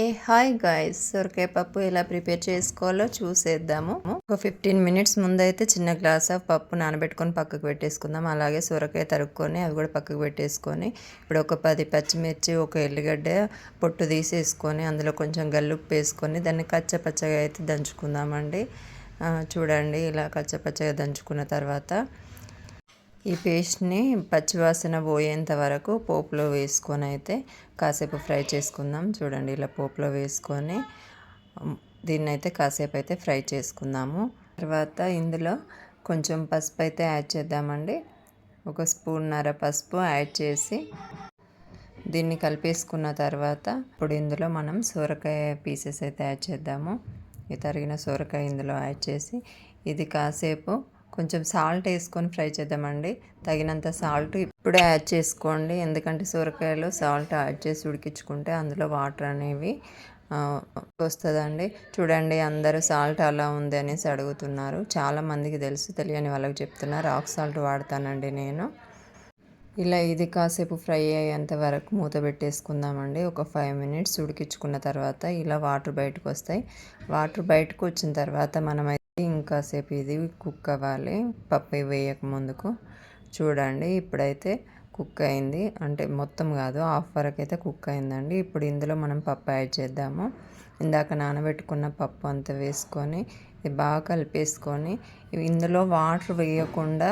ఏ hi guys సొరకాయ పప్పు ఎలా ప్రిపేర్ చేసుకోవాలో చూసేద్దాము. ఒక ఫిఫ్టీన్ మినిట్స్ ముందైతే చిన్న గ్లాస్ ఆఫ్ పప్పు నానబెట్టుకొని పక్కకు పెట్టేసుకుందాం. అలాగే సొరకాయ తరుక్కొని అవి కూడా పక్కకు పెట్టేసుకొని ఇప్పుడు ఒక పది పచ్చిమిర్చి ఒక ఎల్లిగడ్డ పొట్టు తీసేసుకొని అందులో కొంచెం గల్లుప్పు వేసుకొని దాన్ని కచ్చపచ్చగా అయితే దంచుకుందామండి. చూడండి ఇలా కచ్చపచ్చగా దంచుకున్న తర్వాత ఈ పేస్ట్ని పచ్చివాసన పోయేంత వరకు పోపులో వేసుకొని అయితే కాసేపు ఫ్రై చేసుకుందాం. చూడండి ఇలా పోపులో వేసుకొని దీన్ని అయితే కాసేపు అయితే ఫ్రై చేసుకుందాము. తర్వాత ఇందులో కొంచెం పసుపు అయితే యాడ్ చేద్దామండి. ఒక స్పూన్నర పసుపు యాడ్ చేసి దీన్ని కలిపేసుకున్న తర్వాత ఇప్పుడు ఇందులో మనం సొరకాయ పీసెస్ అయితే యాడ్ చేద్దాము. ఈ తరిగిన సొరకాయ ఇందులో యాడ్ చేసి ఇది కాసేపు కొంచెం సాల్ట్ వేసుకొని ఫ్రై చేద్దామండి. తగినంత సాల్ట్ ఇప్పుడే యాడ్ చేసుకోండి. ఎందుకంటే సొరకాయలో సాల్ట్ యాడ్ చేసి ఉడికించుకుంటే అందులో వాటర్ అనేవి వస్తుందండి. చూడండి అందరూ సాల్ట్ అలా ఉంది అనేసి అడుగుతున్నారు. చాలామందికి తెలుసు తెలియని వాళ్ళకి చెప్తున్నారు. రాక్ సాల్ట్ వాడతానండి నేను. ఇలా ఇది కాసేపు ఫ్రై అయ్యేంత వరకు మూత పెట్టేసుకుందామండి. ఒక ఫైవ్ మినిట్స్ ఉడికించుకున్న తర్వాత ఇలా వాటర్ బయటకు వస్తాయి. వాటర్ బయటకు వచ్చిన తర్వాత మనం ఇంకాసేపు ఇది కుక్ అవ్వాలి. పప్పు వేయక ముందుకు. చూడండి ఇప్పుడైతే కుక్ అయింది. అంటే మొత్తం కాదు హాఫ్ వరకు అయితే కుక్ అయిందండి. ఇప్పుడు ఇందులో మనం పప్పు యాడ్ చేద్దాము. ఇందాక నానబెట్టుకున్న పప్పు అంతా వేసుకొని ఇది బాగా కలిపేసుకొని ఇందులో వాటర్ వేయకుండా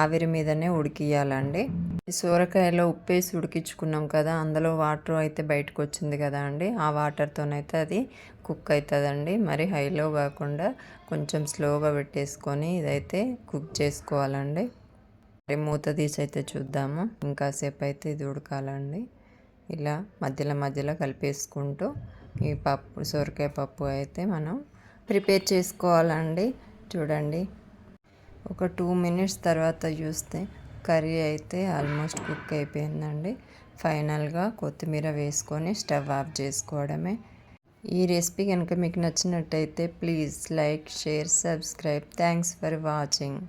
ఆవిరి మీదనే ఉడికియాలండి ఈ సోరకాయలో ఉప్పేసి ఉడికించుకున్నాం కదా అందులో వాటర్ అయితే బయటకు వచ్చింది కదా అండి. ఆ వాటర్తోనైతే అది కుక్ అవుతుందండి మరి హైలో కాకుండా కొంచెం స్లోగా పెట్టేసుకొని ఇదైతే కుక్ చేసుకోవాలండి. మరి మూత తీసి అయితే చూద్దాము. ఇంకాసేపు అయితే ఇది ఉడకాలండి. ఇలా మధ్యలో మధ్యలో కలిపేసుకుంటూ ఈ పప్పు సొరకాయ పప్పు అయితే మనం ప్రిపేర్ చేసుకోవాలండి. చూడండి. ఒక టూ మినిట్స్ తర్వాత చూస్తే కర్రీ అయితే ఆల్మోస్ట్ కుక్ అయిపోయిందండి. ఫైనల్గా కొత్తిమీర వేసుకొని స్టవ్ ఆఫ్ చేసుకోవడమే. ఈ రెసిపీ కనుక మీకు నచ్చినట్టయితే please like share subscribe. Thanks for watching.